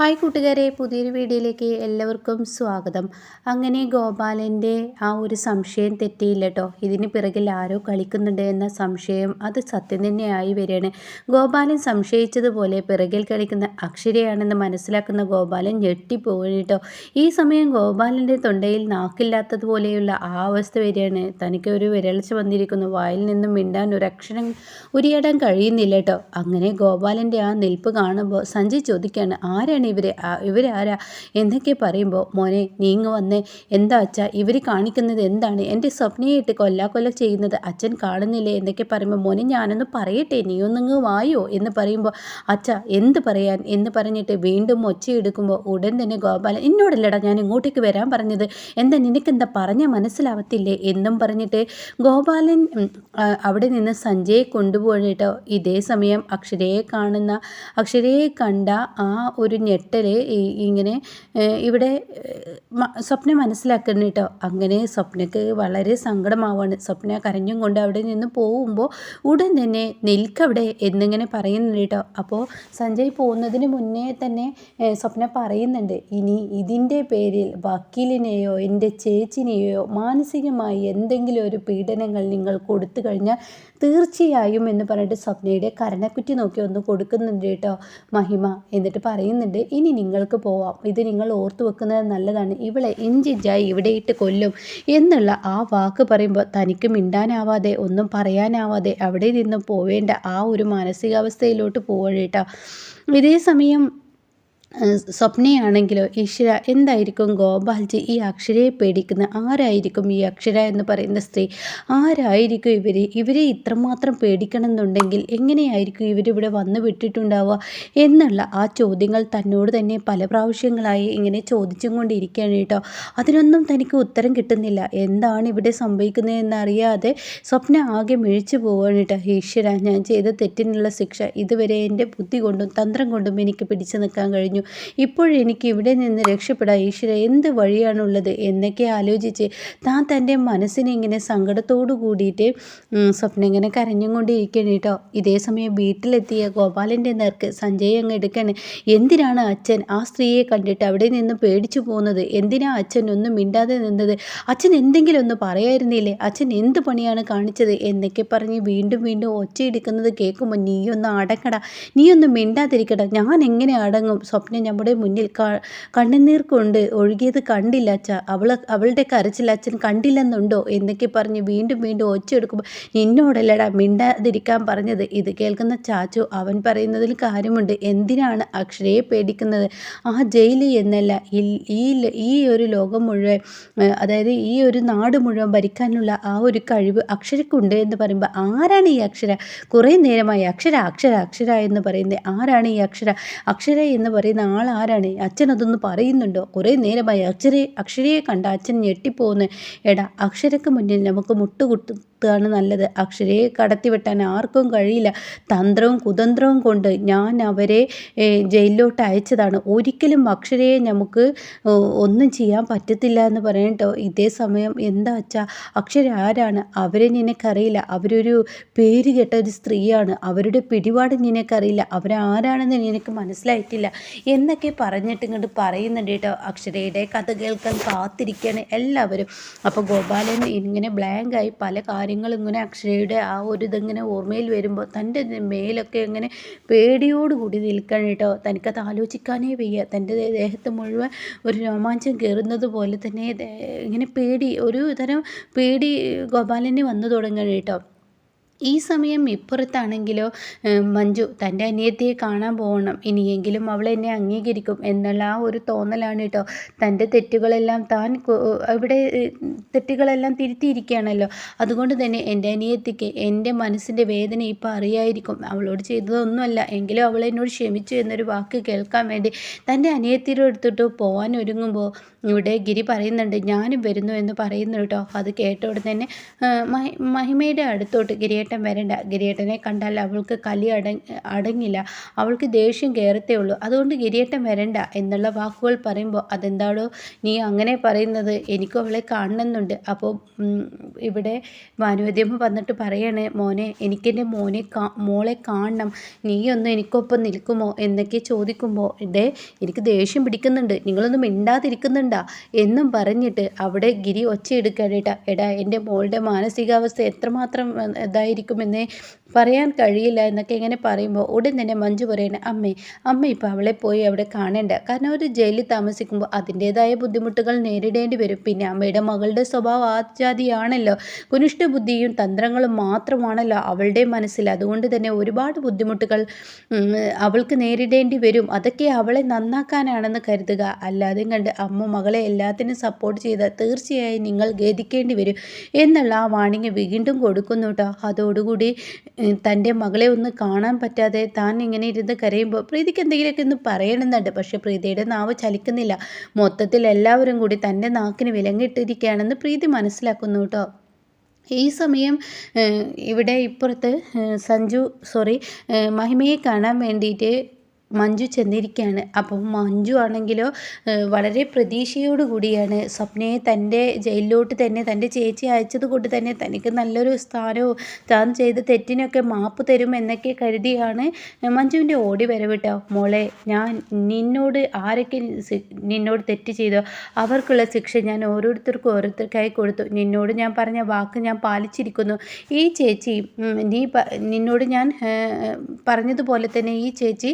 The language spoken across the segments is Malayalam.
ഹായ് കൂട്ടുകാരെ പുതിയൊരു വീഡിയോയിലേക്ക് എല്ലാവർക്കും സ്വാഗതം. അങ്ങനെ ഗോപാലന്റെ ആ ഒരു സംശയം തെറ്റിയില്ല കേട്ടോ ഇതിന് പിറകിൽ ആരോ കളിക്കുന്നുണ്ട് എന്ന സംശയം അത് സത്യം തന്നെയായി വരികയാണ്. ഗോപാലൻ സംശയിച്ചതുപോലെ പിറകിൽ കളിക്കുന്ന അക്ഷരയാണെന്ന് മനസ്സിലാക്കുന്ന ഗോപാലൻ ഞെട്ടിപ്പോകുന്നു കേട്ടോ ഈ സമയം ഗോപാലന്റെ തൊണ്ടയിൽ നാക്കില്ലാത്തതുപോലെയുള്ള ആ അവസ്ഥ വരികയാണ്. തനിക്ക് ഒരു വിരളിച്ച് വന്നിരിക്കുന്നു. വായിൽ നിന്നും മിണ്ടാൻ ഒരു അക്ഷരം ഉരിയിടാൻ കഴിയുന്നില്ല കേട്ടോ അങ്ങനെ ഗോപാലന്റെ ആ നിൽപ്പ് കാണുമ്പോൾ സഞ്ജയ് ചോദിക്കുകയാണ് ആരാണ് ഇവർ ഇവരാരാ? എന്നൊക്കെ പറയുമ്പോൾ മോനെ നീങ്ങ് വന്നേ. എന്താ അച്ഛാ ഇവർ കാണിക്കുന്നത് എന്താണ്? എന്റെ സ്വപ്നയായിട്ട് ഇട്ട് കൊല്ലാ കൊല്ല ചെയ്യുന്നത് അച്ഛൻ കാണുന്നില്ലേ? എന്നൊക്കെ പറയുമ്പോൾ മോനെ ഞാനൊന്ന് പറയട്ടെ. നീ ഒന്നിങ്ങ് വായോ? എന്ന് പറയുമ്പോൾ അച്ഛ എന്ത് പറയാൻ? എന്ന് പറഞ്ഞിട്ട് വീണ്ടും ഒച്ചയെടുക്കുമ്പോൾ ഉടൻ തന്നെ ഗോപാലൻ എന്നോടല്ലടാ ഞാൻ ഇങ്ങോട്ടേക്ക് വരാൻ പറഞ്ഞത്. എന്താ നിനക്കെന്താ പറഞ്ഞാൽ മനസ്സിലാവത്തില്ലേ? എന്നും പറഞ്ഞിട്ട് ഗോപാലൻ അവിടെ നിന്ന് സഞ്ജയെ കൊണ്ടുപോയിട്ടോ ഇതേ സമയം അക്ഷരയെ കാണുന്ന അക്ഷരയെ കണ്ട ആ ഒരു ഞെട്ടൽ ഇങ്ങനെ ഇവിടെ സ്വപ്ന മനസ്സിലാക്കണം കേട്ടോ അങ്ങനെ സ്വപ്നക്ക് വളരെ സങ്കടമാവാണ്. സ്വപ്ന കരഞ്ഞും കൊണ്ട് അവിടെ നിന്ന് പോകുമ്പോൾ ഉടൻ തന്നെ നിൽക്കവിടെ എന്നിങ്ങനെ പറയുന്നുണ്ട് കേട്ടോ അപ്പോൾ സഞ്ജയ് പോകുന്നതിന് മുന്നേ തന്നെ സ്വപ്ന പറയുന്നുണ്ട് ഇനി ഇതിന്റെ പേരിൽ വക്കീലിനെയോ എന്റെ ചേച്ചിനെയോ മാനസികമായി എന്തെങ്കിലും ഒരു പീഡനങ്ങൾ നിങ്ങൾ കൊടുത്തു കഴിഞ്ഞാൽ തീർച്ചയായും എന്ന് പറഞ്ഞിട്ട് സ്വപ്നയുടെ കരണക്കുറ്റി നോക്കി ഒന്ന് കൊടുക്കുന്നുണ്ട് കേട്ടോ മഹിമ. എന്നിട്ട് പറയുന്നുണ്ട് ഇനി നിങ്ങൾക്ക് പോവാം. ഇത് നിങ്ങൾ ഓർത്തു വെക്കുന്നത് നല്ലതാണ്. ഇവളെ ഇഞ്ചിഞ്ചായി ഇവിടെ ഇട്ട് കൊല്ലും എന്നുള്ള ആ വാക്ക് പറയുമ്പോൾ തനിക്ക് മിണ്ടാനാവാതെ ഒന്നും പറയാനാവാതെ അവിടെ നിന്നും പോവേണ്ട ആ ഒരു മാനസികാവസ്ഥയിലോട്ട് പോവഴേട്ടോ ഇതേ സമയം സ്വപ്നയാണെങ്കിലോ ഈശ്വര എന്തായിരിക്കും ഗോപാൽജി? ഈ അക്ഷരയെ പേടിക്കുന്ന ആരായിരിക്കും ഈ അക്ഷര എന്ന് പറയുന്ന സ്ത്രീ? ആരായിരിക്കും ഇവർ ഇവരെ ഇത്രമാത്രം പേടിക്കണമെന്നുണ്ടെങ്കിൽ എങ്ങനെയായിരിക്കും ഇവരിവിടെ വന്ന് വിട്ടിട്ടുണ്ടാവുക? എന്നുള്ള ആ ചോദ്യങ്ങൾ തന്നോട് തന്നെ പല പ്രാവശ്യങ്ങളായി ഇങ്ങനെ ചോദിച്ചും കൊണ്ടിരിക്കുകയാണ് കേട്ടോ. അതിനൊന്നും തനിക്ക് ഉത്തരം കിട്ടുന്നില്ല. എന്താണ് ഇവിടെ സംഭവിക്കുന്നതെന്ന് അറിയാതെ സ്വപ്ന ആകെ മിഴിച്ചു പോവുകയാണ് കേട്ടോ. ഈശ്വര ഞാൻ ചെയ്ത തെറ്റിനുള്ള ശിക്ഷ. ഇതുവരെ എന്റെ ബുദ്ധി കൊണ്ടും തന്ത്രം കൊണ്ടും എനിക്ക് പിടിച്ചു നിൽക്കാൻ കഴിഞ്ഞു. പറഞ്ഞു. ഇപ്പോഴെനിക്ക് ഇവിടെ നിന്ന് രക്ഷപ്പെടാൻ ഈശ്വര എന്ത് വഴിയാണുള്ളത്? എന്നൊക്കെ ആലോചിച്ച് താൻ തന്റെ മനസ്സിനെ ഇങ്ങനെ സങ്കടത്തോടു കൂടിയിട്ട് സ്വപ്നം ഇങ്ങനെ കരഞ്ഞും കൊണ്ടിരിക്കണം കേട്ടോ. ഇതേ സമയം വീട്ടിലെത്തിയ ഗോപാലന്റെ നേർക്ക് സഞ്ജയ് അങ്ങ് എടുക്കണേ. എന്തിനാണ് അച്ഛൻ ആ സ്ത്രീയെ കണ്ടിട്ട് അവിടെ നിന്ന് പേടിച്ചു പോകുന്നത്? എന്തിനാ അച്ഛൻ ഒന്നും മിണ്ടാതെ നിന്നത്? അച്ഛൻ എന്തെങ്കിലും ഒന്ന് പറയായിരുന്നില്ലേ? അച്ഛൻ എന്ത് പണിയാണ് കാണിച്ചത്? എന്നൊക്കെ പറഞ്ഞ് വീണ്ടും വീണ്ടും ഒച്ചയെടുക്കുന്നത് കേൾക്കുമ്പോൾ നീയൊന്ന് അടക്കട നീയൊന്ന് മിണ്ടാതിരിക്കട. ഞാൻ എങ്ങനെ അടങ്ങും? സ്വപ്നം സ്വപ്നം നമ്മുടെ മുന്നിൽ കണ്ണുനീർ കൊണ്ട് ഒഴുകിയത് കണ്ടില്ല അച്ഛ. അവൾ അവളുടെ കരച്ചിൽ അച്ഛൻ കണ്ടില്ലെന്നുണ്ടോ? എന്നൊക്കെ പറഞ്ഞ് വീണ്ടും വീണ്ടും ഒച്ചയെടുക്കുമ്പോൾ നിന്നോടല്ലടാ മിണ്ടാതിരിക്കാൻ പറഞ്ഞത്. ഇത് കേൾക്കുന്ന ചാച്ചു അവൻ പറയുന്നതിൽ കാര്യമുണ്ട്. എന്തിനാണ് അക്ഷരയെ പേടിക്കുന്നത്? ആ ജയിൽ എന്നല്ല. ഈ ഈ ഒരു ലോകം മുഴുവൻ അതായത് ഈ ഒരു നാട് മുഴുവൻ ഭരിക്കാനുള്ള ആ ഒരു കഴിവ് അക്ഷരക്കുണ്ട് എന്ന് പറയുമ്പോൾ ആരാണ് ഈ അക്ഷര? കുറേ നേരമായി അക്ഷര അക്ഷര അക്ഷര എന്ന് പറയുന്നത് ആരാണ് ഈ അക്ഷര? അക്ഷര എന്ന് പറയുന്ന ആൾ ആരാണ് അച്ഛൻ അതൊന്ന് പറയുന്നുണ്ടോ? കുറേ നേരമായി അക്ഷരെ അക്ഷരയെ കണ്ട അച്ഛൻ ഞെട്ടിപ്പോകുന്നു എടാ അക്ഷരക്ക് മുന്നിൽ നമുക്ക് മുട്ടുകുട്ടു നിർത്തുകയാണ് നല്ലത്. അക്ഷരയെ കടത്തിവെട്ടാൻ ആർക്കും കഴിയില്ല. തന്ത്രവും കുതന്ത്രവും കൊണ്ട് ഞാൻ അവരെ ജയിലിലോട്ട് അയച്ചതാണ്. ഒരിക്കലും അക്ഷരയെ നമുക്ക് ഒന്നും ചെയ്യാൻ പറ്റത്തില്ല എന്ന് പറയട്ടോ ഇതേ സമയം എന്താ വെച്ചാൽ അക്ഷര ആരാണ്? അവരെ നിനക്കറിയില്ല. അവരൊരു പേര് കേട്ട ഒരു സ്ത്രീയാണ്. അവരുടെ പിടിപാട് നിനക്കറിയില്ല. അവരാരാണെന്ന് നിനക്ക് മനസ്സിലായിട്ടില്ല. എന്നൊക്കെ പറഞ്ഞിട്ട് ഇങ്ങോട്ട് പറയുന്നുണ്ട് കേട്ടോ അക്ഷരയുടെ കഥ കേൾക്കാൻ കാത്തിരിക്കുകയാണ് എല്ലാവരും. അപ്പോൾ ഗോപാലൻ ഇങ്ങനെ ബ്ലാങ്കായി പല കാര്യം കാര്യങ്ങൾ ഇങ്ങനെ അക്ഷരയുടെ ആ ഒരു ഇതിങ്ങനെ ഓർമ്മയിൽ വരുമ്പോൾ തന്റെ മേലൊക്കെ ഇങ്ങനെ പേടിയോടുകൂടി നിൽക്കണം കേട്ടോ. തനിക്കത് ആലോചിക്കാനേ വയ്യ. തന്റെ ദേഹത്ത് മുഴുവൻ ഒരു രോമാഞ്ചം കയറുന്നത് പോലെ തന്നെ ഇങ്ങനെ പേടി ഒരു തരം പേടി ഗോപാലന് വന്നു തുടങ്ങണം കേട്ടോ. ഈ സമയം ഇപ്പുറത്താണെങ്കിലോ മഞ്ജു തന്റെ അനിയത്തിയെ കാണാൻ പോകണം. ഇനിയെങ്കിലും അവൾ എന്നെ അംഗീകരിക്കും എന്നുള്ള ആ ഒരു തോന്നലാണ് കേട്ടോ തന്റെ തെറ്റുകളെല്ലാം താൻ ഇവിടെ തെറ്റുകളെല്ലാം തിരുത്തിയിരിക്കുകയാണല്ലോ. അതുകൊണ്ട് തന്നെ എന്റെ അനിയത്തിക്ക് എന്റെ മനസ്സിന്റെ വേദന ഇപ്പോൾ അറിയായിരിക്കും. അവളോട് ചെയ്തതൊന്നുമല്ല. എങ്കിലും അവൾ എന്നോട് ക്ഷമിച്ചു എന്നൊരു വാക്ക് കേൾക്കാൻ വേണ്ടി തന്റെ അനിയത്തിയുടെ എടുത്തിട്ട് പോകാൻ ഒരുങ്ങുമ്പോൾ ഇവിടെ ഗിരി പറയുന്നുണ്ട് ഞാനും വരുന്നു എന്ന് പറയുന്നു കേട്ടോ അത് കേട്ട തന്നെ മഹിമയുടെ അടുത്തോട്ട് ഗിരിയേട്ടൻ ഗിരിയേട്ടൻ വരണ്ട ഗിരിയേട്ടനെ കണ്ടാൽ അവൾക്ക് കലി അട അടങ്ങില്ല. അവൾക്ക് ദേഷ്യം കയറത്തേ ഉള്ളൂ. അതുകൊണ്ട് ഗിരിയേട്ടൻ വരണ്ട എന്നുള്ള വാക്കുകൾ പറയുമ്പോൾ അതെന്താണോ നീ അങ്ങനെ പറയുന്നത് എനിക്കും അവളെ കാണണമെന്നുണ്ട്. അപ്പോൾ ഇവിടെ ഭാനുവദ്യമ്മ വന്നിട്ട് പറയണേ മോനെ എനിക്കെന്റെ മോനെ കാ മോളെ കാണണം. നീ ഒന്ന് എനിക്കൊപ്പം നിൽക്കുമോ? എന്നൊക്കെ ചോദിക്കുമ്പോൾ ഇതേ എനിക്ക് ദേഷ്യം പിടിക്കുന്നുണ്ട്. നിങ്ങളൊന്നും മിണ്ടാതിരിക്കുന്നുണ്ടാ. എന്നും പറഞ്ഞിട്ട് അവിടെ ഗിരി ഒച്ചയെടുക്കാനേട്ടാ എടാ എന്റെ മോളുടെ മാനസികാവസ്ഥ എത്രമാത്രം ഇതായിരിക്കുമെന്നേ പറയാൻ കഴിയില്ല എന്നൊക്കെ ഇങ്ങനെ പറയുമ്പോൾ ഉടൻ തന്നെ മഞ്ജു പറയണ അമ്മേ അമ്മ ഇപ്പോൾ അവളെ പോയി അവിടെ കാണേണ്ട. കാരണം ഒരു ജയിലിൽ താമസിക്കുമ്പോൾ അതിന്റേതായ ബുദ്ധിമുട്ടുകൾ നേരിടേണ്ടി വരും. പിന്നെ അമ്മയുടെ മകളുടെ സ്വഭാവം ആജാതിയാണല്ലോ കുനിഷ്ഠ ബുദ്ധിയും തന്ത്രങ്ങളും മാത്രമാണല്ലോ അവളുടെ മനസ്സിൽ. അതുകൊണ്ട് തന്നെ ഒരുപാട് ബുദ്ധിമുട്ടുകൾ അവൾക്ക് നേരിടേണ്ടി വരും. അതൊക്കെ അവളെ നന്നാക്കാനാണെന്ന് കരുതുക. അല്ലാതെ കണ്ട് അമ്മ മകളെ എല്ലാത്തിനും സപ്പോർട്ട് ചെയ്ത തീർച്ചയായും നിങ്ങൾ ഖേദിക്കേണ്ടി വരും എന്നുള്ള ആ വാണിങ് വീണ്ടും കൊടുക്കുന്നു കേട്ടോ അതോടുകൂടി തന്റെ മകളെ ഒന്ന് കാണാൻ പറ്റാതെ താൻ ഇങ്ങനെ ഇരുന്ന് കരയുമ്പോൾ പ്രീതിക്ക് എന്തെങ്കിലുമൊക്കെ ഒന്ന് പറയണമെന്നുണ്ട്. പക്ഷെ പ്രീതിയുടെ നാവ് ചലിക്കുന്നില്ല. മൊത്തത്തിൽ എല്ലാവരും കൂടി തന്റെ നാക്കിന് വിലങ്ങിട്ടിരിക്കുകയാണെന്ന് പ്രീതി മനസ്സിലാക്കുന്നു കേട്ടോ ഈ സമയം ഇവിടെ ഇപ്പുറത്ത് സഞ്ജു സോറി മഹിമയെ കാണാൻ വേണ്ടിയിട്ട് മഞ്ജു ചെന്നിരിക്കുകയാണ് അപ്പം മഞ്ജു ആണെങ്കിലോ വളരെ പ്രതീക്ഷയോട് കൂടിയാണ് സ്വപ്നയെ തന്റെ ജയിലിലോട്ട് തന്നെ തന്റെ ചേച്ചി അയച്ചത് കൊണ്ട് തന്നെ തനിക്ക് നല്ലൊരു സ്ഥാനവും താൻ ചെയ്ത തെറ്റിനൊക്കെ മാപ്പ് തരും എന്നൊക്കെ കരുതിയാണ് മഞ്ജുവിന്റെ ഓടി വരവിട്ടോ മോളെ ഞാൻ നിന്നോട് ആരൊക്കെ നിന്നോട് തെറ്റ് ചെയ്തോ അവർക്കുള്ള ശിക്ഷ ഞാൻ ഓരോരുത്തർക്കും ഓരോരുത്തർക്കായി കൊടുത്തു. നിന്നോട് ഞാൻ പറഞ്ഞ വാക്ക് ഞാൻ പാലിച്ചിരിക്കുന്നു. ഈ ചേച്ചി നീ നിന്നോട് ഞാൻ പറഞ്ഞതുപോലെ തന്നെ ഈ ചേച്ചി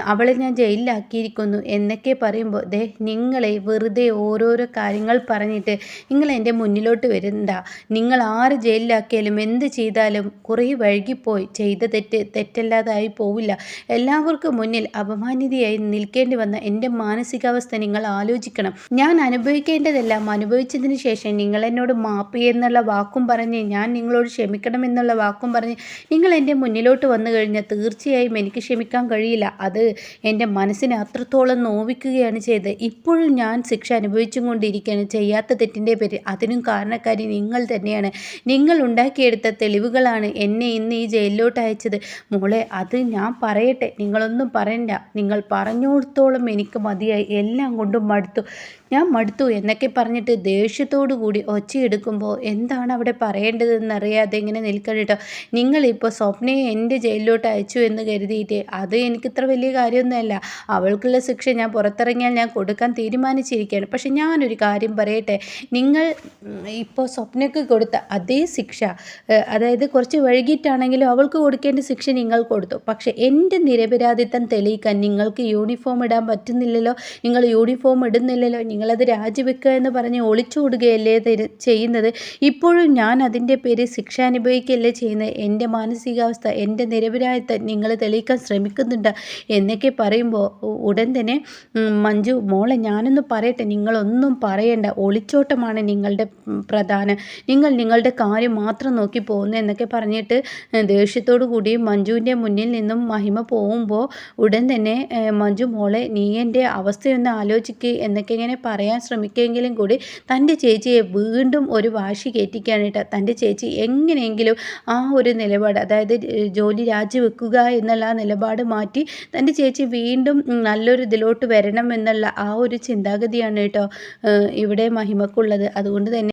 അവളെ ഞാൻ ജയിലിലാക്കിയിരിക്കുന്നു എന്നൊക്കെ പറയുമ്പോൾ ദേ നിങ്ങളെ വെറുതെ ഓരോരോ കാര്യങ്ങൾ പറഞ്ഞിട്ട് നിങ്ങൾ എന്റെ മുന്നിലോട്ട് വരുന്ന നിങ്ങൾ ആര് ജയിലിലാക്കിയാലും എന്ത് ചെയ്താലും കുറേ വഴുകിപ്പോയി. ചെയ്ത തെറ്റ് തെറ്റല്ലാതായി പോവില്ല. എല്ലാവർക്കും മുന്നിൽ അപമാനിതയായി നിൽക്കേണ്ടി വന്ന എന്റെ മാനസികാവസ്ഥ നിങ്ങൾ ആലോചിക്കണം. ഞാൻ അനുഭവിക്കേണ്ടതെല്ലാം അനുഭവിച്ചതിന് ശേഷം നിങ്ങൾ എന്നോട് മാപ്പ് എന്നുള്ള വാക്കും പറഞ്ഞ് ഞാൻ നിങ്ങളോട് ക്ഷമിക്കണം എന്നുള്ള വാക്കും പറഞ്ഞ് നിങ്ങൾ എന്റെ മുന്നിലോട്ട് വന്നു കഴിഞ്ഞാൽ തീർച്ചയായും എനിക്ക് ക്ഷമിക്കാൻ കഴിയില്ല. അത് എന്റെ മനസ്സിനെ അത്രത്തോളം നോവിക്കുകയാണ് ചെയ്തത്. ഇപ്പോഴും ഞാൻ ശിക്ഷ അനുഭവിച്ചും കൊണ്ടിരിക്കുകയാണ്. ചെയ്യാത്ത തെറ്റിന്റെ പേര് അതിനും കാരണക്കാരി നിങ്ങൾ തന്നെയാണ്. നിങ്ങൾ ഉണ്ടാക്കിയെടുത്ത തെളിവുകളാണ് എന്നെ ഇന്ന് ഈ ജയിലിലോട്ട് അയച്ചത്. മോളെ അത് ഞാൻ പറയട്ടെ. നിങ്ങളൊന്നും പറയണ്ട. നിങ്ങൾ പറഞ്ഞോടത്തോളം എനിക്ക് മതിയായി. എല്ലാം കൊണ്ടും മടുത്തു. ഞാൻ മടുത്തു എന്നൊക്കെ പറഞ്ഞിട്ട് ദേഷ്യത്തോടു കൂടി ഒച്ചയെടുക്കുമ്പോൾ എന്താണ് അവിടെ പറയേണ്ടതെന്ന് അറിയാതെ ഇങ്ങനെ നിൽക്കണം കേട്ടോ. നിങ്ങളിപ്പോൾ സ്വപ്നയെ എന്റെ ജയിലിലോട്ട് അയച്ചു എന്ന് കരുതിയിട്ട് അത് എനിക്കിത്ര വലിയ കാര്യമൊന്നുമല്ല. അവൾക്കുള്ള ശിക്ഷ ഞാൻ പുറത്തിറങ്ങിയാൽ ഞാൻ കൊടുക്കാൻ തീരുമാനിച്ചിരിക്കുകയാണ്. പക്ഷെ ഞാനൊരു കാര്യം പറയട്ടെ. നിങ്ങൾ ഇപ്പോൾ സ്വപ്നയ്ക്ക് കൊടുത്ത അതേ ശിക്ഷ അതായത് കുറച്ച് വൈകിട്ടാണെങ്കിലും അവൾക്ക് കൊടുക്കേണ്ട ശിക്ഷ നിങ്ങൾ കൊടുത്തു. പക്ഷേ എന്റെ നിരപരാധിത്വം തെളിയിക്കാൻ നിങ്ങൾക്ക് യൂണിഫോം ഇടാൻ പറ്റുന്നില്ലല്ലോ നിങ്ങൾ യൂണിഫോം ഇടുന്നില്ലല്ലോ നിങ്ങളത് രാജിവെക്കുക എന്ന് പറഞ്ഞ് ഒളിച്ചോടുകയല്ലേ ചെയ്യുന്നത്? ഇപ്പോഴും ഞാൻ അതിന്റെ പേര് ശിക്ഷ അനുഭവിക്കുകയല്ലേ ചെയ്യുന്നത്? എന്റെ മാനസികാവസ്ഥ എന്റെ നിരപരാധിത്വം നിങ്ങൾ തെളിയിക്കാൻ ശ്രമിക്കുന്നുണ്ട് എന്നൊക്കെ പറയുമ്പോൾ ഉടൻ തന്നെ മഞ്ജു മോളെ ഞാനൊന്ന് പറയട്ടെ നിങ്ങളൊന്നും പറയണ്ട. ഒളിച്ചോട്ടമാണ് നിങ്ങളുടെ പ്രധാനം നിങ്ങൾ നിങ്ങളുടെ കാര്യം മാത്രം നോക്കി പോകുന്നു എന്നൊക്കെ പറഞ്ഞിട്ട് ദേഷ്യത്തോടു കൂടി മഞ്ജുവിന്റെ മുന്നിൽ നിന്നും മഹിമ പോകുമ്പോൾ ഉടൻ തന്നെ മഞ്ജു മോളെ നീ എന്റെ അവസ്ഥയൊന്ന് ആലോചിക്കുക എന്നൊക്കെ ഇങ്ങനെ പറയാൻ ശ്രമിക്കുമെങ്കിലും കൂടി തന്റെ ചേച്ചിയെ വീണ്ടും ഒരു വാശി കയറ്റിക്കാനായിട്ട് തന്റെ ചേച്ചി എങ്ങനെയെങ്കിലും ആ ഒരു നിലപാട് അതായത് ജോലി രാജിവെക്കുക എന്നുള്ള ആ നിലപാട് മാറ്റി തന്റെ ചേച്ചി വീണ്ടും നല്ലൊരു ഇതിലോട്ട് വരണം എന്നുള്ള ആ ഒരു ചിന്താഗതിയാണ് കേട്ടോ ഇവിടെ മഹിമക്കുള്ളത്. അതുകൊണ്ട് തന്നെ